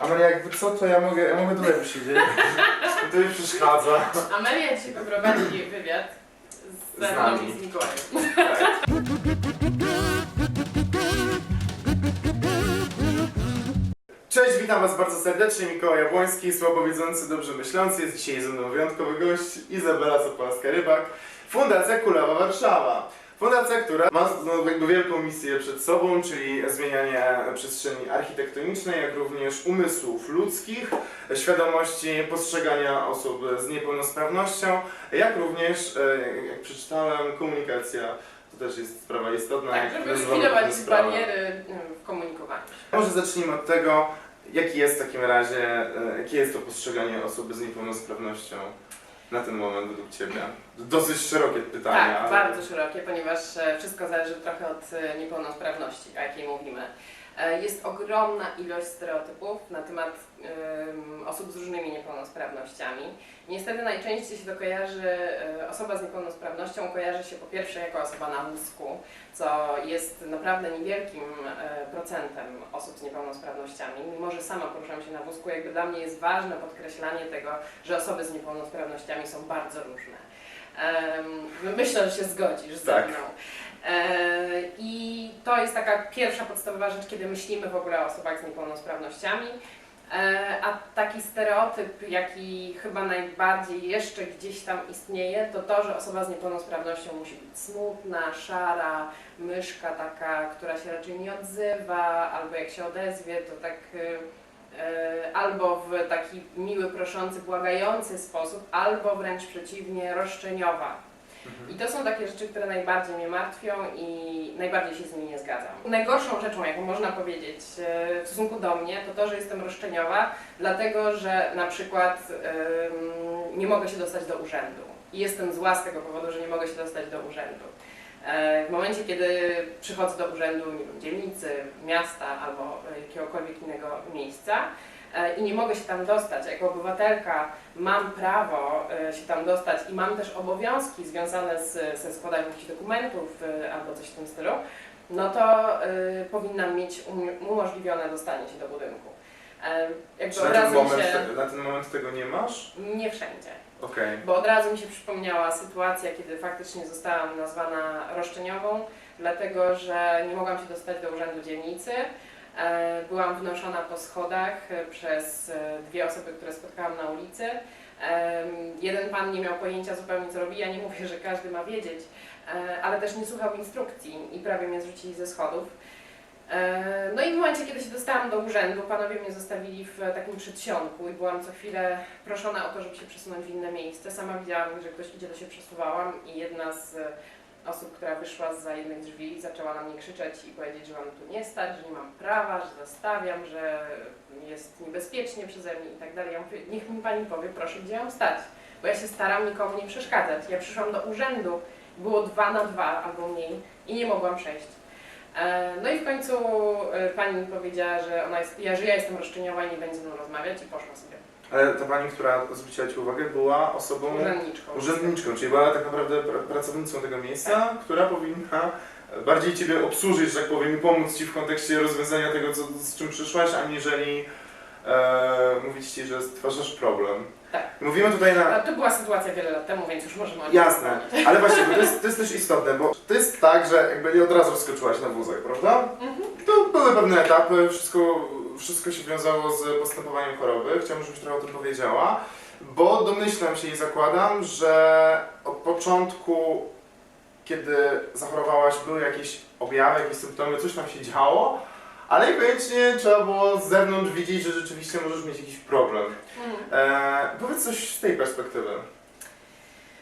Amelia, jakby co, to ja mogę, ja mogę tutaj posiedzieć. to mi przeszkadza. Amelia dzisiaj poprowadzi wywiad z nami. i z Mikołajem. Cześć, witam was bardzo serdecznie. Mikołaj Jabłoński, słabowidzący, dobrze myślący. Jest dzisiaj ze mną wyjątkowy gość, Izabela Zapolska-Rybak, Fundacja Kulawa Warszawa. Fundacja, która ma no, jakby wielką misję przed sobą, czyli zmienianie przestrzeni architektonicznej, jak również umysłów ludzkich, świadomości postrzegania osób z niepełnosprawnością, jak również, e, jak przeczytałem, komunikacja. To też jest sprawa istotna. Tak, żeby zlikwidować bariery y, w komunikowaniu. Może zacznijmy od tego, jaki jest w takim razie, e, jakie jest to postrzeganie osoby z niepełnosprawnością na ten moment według Ciebie? Dosyć szerokie pytanie. Tak, ale- bardzo szerokie, ponieważ e, wszystko zależy trochę od e, niepełnosprawności, o jakiej mówimy. E, Jest ogromna ilość stereotypów na temat em, osób z różnymi niepełnosprawnościami. Niestety najczęściej się to kojarzy, e, osoba z niepełnosprawnością kojarzy się po pierwsze jako osoba na wózku, co jest naprawdę niewielkim e, procentem osób z niepełnosprawnościami. Mimo, że sama poruszam się na wózku, jakby dla mnie jest ważne podkreślanie tego, że osoby z niepełnosprawnościami są bardzo różne. Myślę, że się zgodzisz ze Tak. mną. E, I to jest taka pierwsza podstawowa rzecz, kiedy myślimy w ogóle o osobach z niepełnosprawnościami. E, A taki stereotyp, jaki chyba najbardziej jeszcze gdzieś tam istnieje, to to, że osoba z niepełnosprawnością musi być smutna, szara, myszka taka, która się raczej nie odzywa, albo jak się odezwie, to tak e, albo w taki miły, proszący, błagający sposób, albo wręcz przeciwnie, roszczeniowa. I to są takie rzeczy, które najbardziej mnie martwią i najbardziej się z nimi nie zgadzam. Najgorszą rzeczą, jaką można powiedzieć e, w stosunku do mnie, to to, że jestem roszczeniowa, dlatego że na przykład em, nie mogę się dostać do urzędu. I jestem zła z tego powodu, że nie mogę się dostać do urzędu. E, W momencie, kiedy przychodzę do urzędu, nie wiem, dzielnicy, miasta albo jakiegokolwiek innego miejsca e, i nie mogę się tam dostać, jako obywatelka mam prawo e, się tam dostać i mam też obowiązki związane z, ze składaniem jakichś dokumentów e, albo coś w tym stylu, no to e, powinnam mieć um, umożliwione dostanie się do budynku. E, jakby Czy na ten, moment, się... na ten moment tego nie masz? Nie wszędzie. Okej. Bo od razu mi się przypomniała sytuacja, kiedy faktycznie zostałam nazwana roszczeniową, dlatego że nie mogłam się dostać do urzędu dzielnicy. E, Byłam wnoszona po schodach e, przez e, dwie osoby, które spotkałam na ulicy. Jeden pan nie miał pojęcia zupełnie co robi, ja nie mówię, że każdy ma wiedzieć, ale też nie słuchał instrukcji i prawie mnie zrzucili ze schodów. No i w momencie, kiedy się dostałam do urzędu, panowie mnie zostawili w takim przedsionku i byłam co chwilę proszona o to, żeby się przesunąć w inne miejsce. Sama widziałam, że ktoś idzie, to się przesuwałam i jedna z osób, która wyszła za jednych drzwi, zaczęła na mnie krzyczeć i powiedzieć, że mam tu nie stać, że nie mam prawa, że zostawiam, że jest niebezpiecznie przeze mnie i tak dalej. Ja mówię, niech mi pani powie, proszę, gdzie mam stać, bo ja się staram nikomu nie przeszkadzać. Ja przyszłam do urzędu, było dwa na dwa albo mniej i nie mogłam przejść. E, No i w końcu e, pani mi powiedziała, że ona jest, ja, że ja jestem roszczeniowa i nie będzie ze mną rozmawiać i poszła sobie Ale ta pani, która zwróciła Ci uwagę, była osobą urzędniczką. urzędniczką, czyli była tak naprawdę pr- pracownicą tego miejsca, która powinna bardziej Ciebie obsłużyć, że tak powiem, i pomóc Ci w kontekście rozwiązania tego, co, z czym przyszłaś, aniżeli e, mówić Ci, że stwarzasz problem. Tak. Mówimy tutaj na... To była sytuacja wiele lat temu, więc już możemy Jasne, ale właśnie, to jest, to jest też istotne, bo to jest tak, że jakby nie od razu wskoczyłaś na wózek, prawda? Mhm. To były pewne etapy, wszystko, wszystko się wiązało z postępowaniem choroby. Chciałbym, żebyś trochę o tym powiedziała, bo domyślam się i zakładam, że od początku, kiedy zachorowałaś, były jakieś objawy, jakieś symptomy, coś tam się działo, ale niekoniecznie trzeba było z zewnątrz widzieć, że rzeczywiście możesz mieć jakiś problem. Mhm. Eee, powiedz coś z tej perspektywy.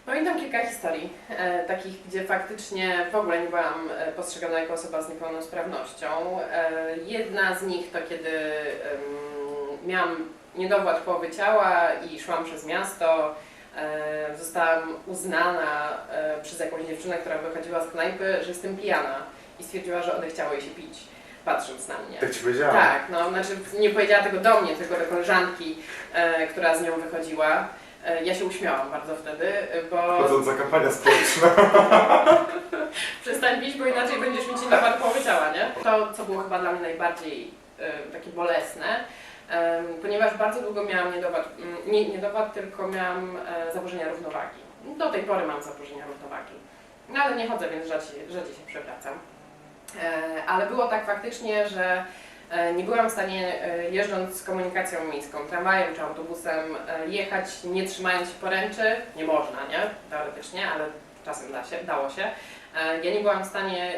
Pamiętam kilka historii, e, takich, gdzie faktycznie w ogóle nie byłam e, postrzegana jako osoba z niepełnosprawnością. E, jedna z nich to kiedy em, miałam niedowład połowy ciała i szłam przez miasto. E, zostałam uznana e, przez jakąś dziewczynę, która wychodziła z knajpy, że jestem pijana i stwierdziła, że odechciało jej się pić, patrząc na mnie. Tak ci powiedziałam. Tak, no znaczy nie powiedziała tego do mnie, tylko do koleżanki, e, która z nią wychodziła. E, ja się uśmiałam bardzo wtedy, e, bo Chodząca kampania społeczna. przestań pić, bo inaczej będziesz mieć inny połowy ciała, nie? To, co było chyba dla mnie najbardziej e, takie bolesne, em, ponieważ bardzo długo miałam niedowład, mm, nie niedowład, tylko miałam e, zaburzenia równowagi. Do tej pory mam zaburzenia równowagi. No ale nie chodzę, więc rzadziej, rzadziej się przewracam. E, Ale było tak faktycznie, że nie byłam w stanie e, jeżdżąc komunikacją miejską, tramwajem czy autobusem e, jechać nie trzymając się poręczy. Nie można, nie? Teoretycznie, ale czasem da się, dało się. E, Ja nie byłam w stanie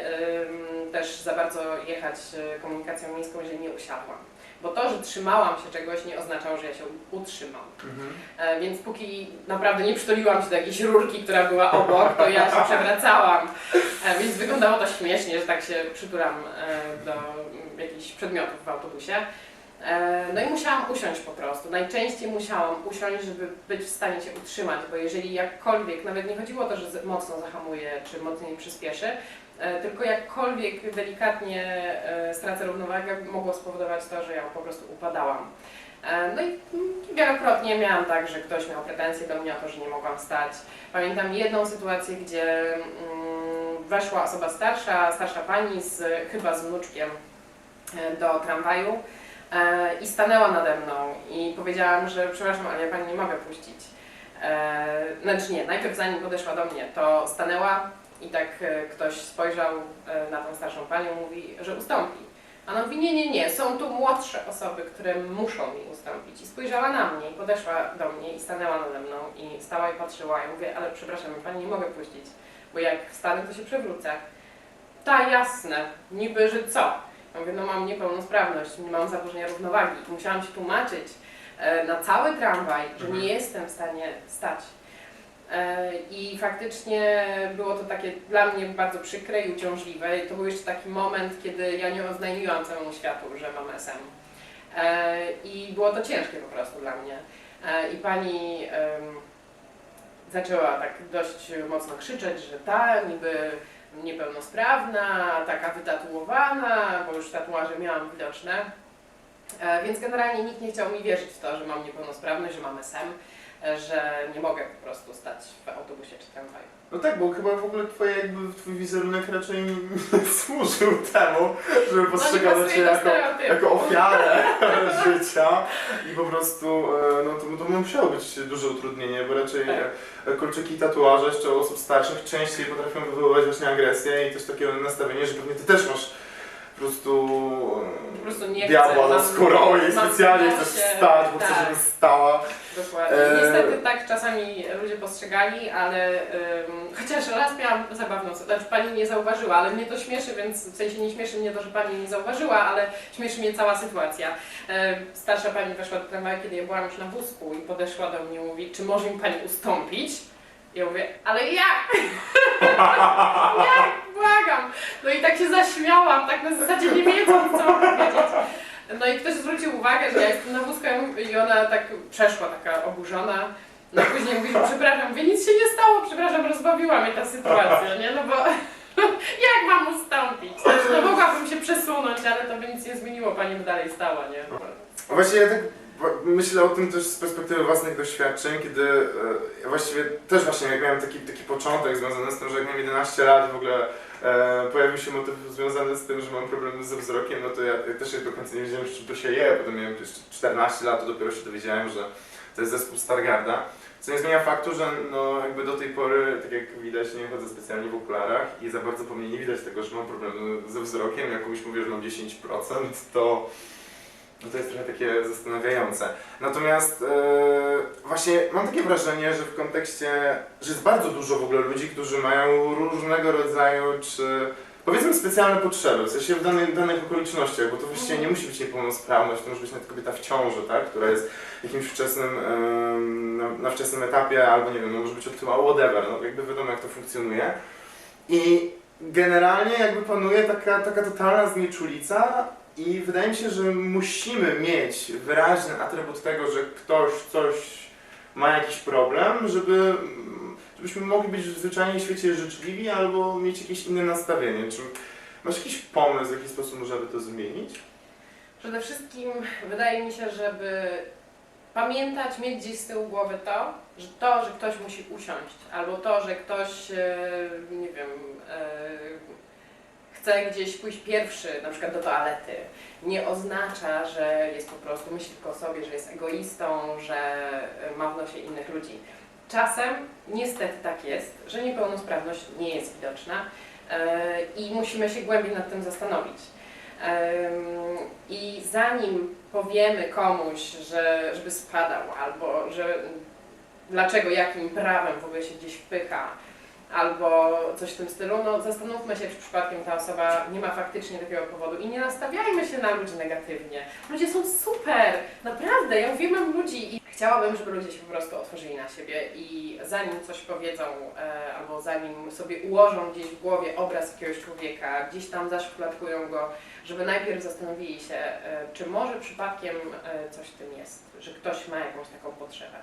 też za bardzo jechać e, komunikacją miejską, jeżeli nie usiadłam. Bo to, że trzymałam się czegoś nie oznaczało, że ja się utrzymam. Mhm. E, Więc póki naprawdę nie przytuliłam się do jakiejś rurki, która była obok, to ja się przewracałam. E, Więc wyglądało to śmiesznie, że tak się przytulam e, do jakichś przedmiotów w autobusie. E, No i musiałam usiąść po prostu. Najczęściej musiałam usiąść, żeby być w stanie się utrzymać, bo jeżeli jakkolwiek, nawet nie chodziło o to, że mocno zahamuje czy mocniej przyspieszy, e, tylko jakkolwiek delikatnie e, stracę równowagę, mogło spowodować to, że ja po prostu upadałam. No i wielokrotnie miałam tak, że ktoś miał pretensje do mnie o to, że nie mogłam stać. Pamiętam jedną sytuację, gdzie mm, weszła osoba starsza, starsza pani z, chyba z wnuczkiem do tramwaju e, i stanęła nade mną i powiedziałam, że przepraszam, ale ja pani nie mogę puścić. E, Znaczy nie, najpierw zanim podeszła do mnie, to stanęła i tak e, ktoś spojrzał na tą starszą panią, mówi, że ustąpi. A ona mówi, nie, nie, nie, są tu młodsze osoby, które muszą mi ustąpić. I spojrzała na mnie i podeszła do mnie i stanęła nade mną i stała i patrzyła. Ja mówię, ale przepraszam, pani nie mogę puścić, bo jak wstanę, to się przewrócę. Ta, jasne, niby, że co? Ja mówię, no mam niepełnosprawność, nie mam zaburzenia równowagi. I musiałam się tłumaczyć e, na cały tramwaj, że nie jestem w stanie stać. E, I faktycznie było to takie dla mnie bardzo przykre i uciążliwe. I to był jeszcze taki moment, kiedy ja nie oznajmiłam całemu światu, że mam SM. E, I było to ciężkie po prostu dla mnie. I pani zaczęła tak dość mocno krzyczeć, że ta niby niepełnosprawna, taka wytatuowana, bo już tatuaże miałam widoczne. E, Więc generalnie nikt nie chciał mi wierzyć w to, że mam niepełnosprawność, że mam SM, że nie mogę po prostu stać w autobusie czy tramwaju. No tak, bo chyba w ogóle twoje, jakby twój wizerunek raczej nie służył temu, żeby postrzegano pasuje cię jako, jako ofiarę życia i po prostu e, no to, to musiało być duże utrudnienie, bo raczej Tak. e, kolczyki i tatuaże jeszcze u osób starszych częściej potrafią wywoływać właśnie agresję i też takie nastawienie, że pewnie ty też masz prostu Po prostu nie diabła chcę, za mam- skórą i mam specjalnie chcesz wstać, bo tak. chcesz, żeby stała. Dokładnie. Eee. Niestety tak czasami ludzie postrzegali, ale ym, chociaż raz miałam zabawną sytuację, znaczy pani nie zauważyła, ale mnie to śmieszy, więc w sensie nie śmieszy mnie to, że pani nie zauważyła, ale śmieszy mnie cała sytuacja. Em, starsza pani weszła do tramwaju, kiedy ja byłam już na wózku i podeszła do mnie i mówi, czy może mi pani ustąpić? Ja mówię, ale jak? jak? Błagam. No i tak się zaśmiałam, tak na zasadzie nie wiedząc, co mam powiedzieć. No i ktoś zwrócił uwagę, że ja jestem na wózku i ona tak przeszła, taka oburzona. No później mówi, przepraszam, mówię, nic się nie stało, przepraszam, rozbawiła mnie ta sytuacja, nie? No bo jak mam ustąpić? No mogłabym się przesunąć, ale to by nic nie zmieniło, pani by dalej stała, nie? Właśnie ja tak myślę o tym też z perspektywy własnych doświadczeń, kiedy e, właściwie też właśnie jak miałem taki, taki początek związany z tym, że jak miałem 11 lat w ogóle e, pojawił się motyw związany z tym, że mam problemy ze wzrokiem, no to ja, ja też do końca nie wiedziałem, czym to się je. Potem miałem jeszcze 14 lat, to dopiero się dowiedziałem, że to jest zespół Stargarda. Co nie zmienia faktu, że no jakby do tej pory, tak jak widać, nie chodzę specjalnie w okularach i za bardzo po mnie nie widać tego, że mam problemy ze wzrokiem. Jak komuś mówię, że mam 10%, to no to jest trochę takie zastanawiające. Natomiast e, właśnie mam takie wrażenie, że w kontekście, że jest bardzo dużo w ogóle ludzi, którzy mają różnego rodzaju, czy powiedzmy specjalne potrzeby, w sensie w danych, danych okolicznościach, bo to właściwie nie musi być niepełnosprawność, to może być nawet kobieta w ciąży, tak, która jest jakimś wczesnym, em, na, na wczesnym etapie, albo nie wiem, no może być otyła, whatever, no jakby wiadomo jak to funkcjonuje. I generalnie jakby panuje taka, taka totalna znieczulica i wydaje mi się, że musimy mieć wyraźny atrybut tego, że ktoś coś ma jakiś problem, żeby, żebyśmy mogli być w zwyczajnie świecie życzliwi albo mieć jakieś inne nastawienie. Czy masz jakiś pomysł, w jaki sposób można by to zmienić? Przede wszystkim wydaje mi się, żeby pamiętać, mieć gdzieś z tyłu głowy to, że to, że ktoś musi usiąść, albo to, że ktoś, e, nie wiem, e, chce gdzieś pójść pierwszy, na przykład do toalety, nie oznacza, że jest po prostu, myśli tylko o sobie, że jest egoistą, że e, ma w nosie innych ludzi. Czasem niestety tak jest, że niepełnosprawność nie jest widoczna i musimy się głębiej nad tym zastanowić. I zanim powiemy komuś, że, żeby spadał, albo że dlaczego, jakim prawem w ogóle się gdzieś wpycha, albo coś w tym stylu, no zastanówmy się, czy przypadkiem ta osoba nie ma faktycznie takiego powodu i nie nastawiajmy się na ludzi negatywnie. Ludzie są super, naprawdę, ja uwielbiam ludzi i chciałabym, żeby ludzie się po prostu otworzyli na siebie i zanim coś powiedzą, e, albo zanim sobie ułożą gdzieś w głowie obraz jakiegoś człowieka, gdzieś tam zaszufladkują go, żeby najpierw zastanowili się, e, czy może przypadkiem e, coś w tym jest, że ktoś ma jakąś taką potrzebę.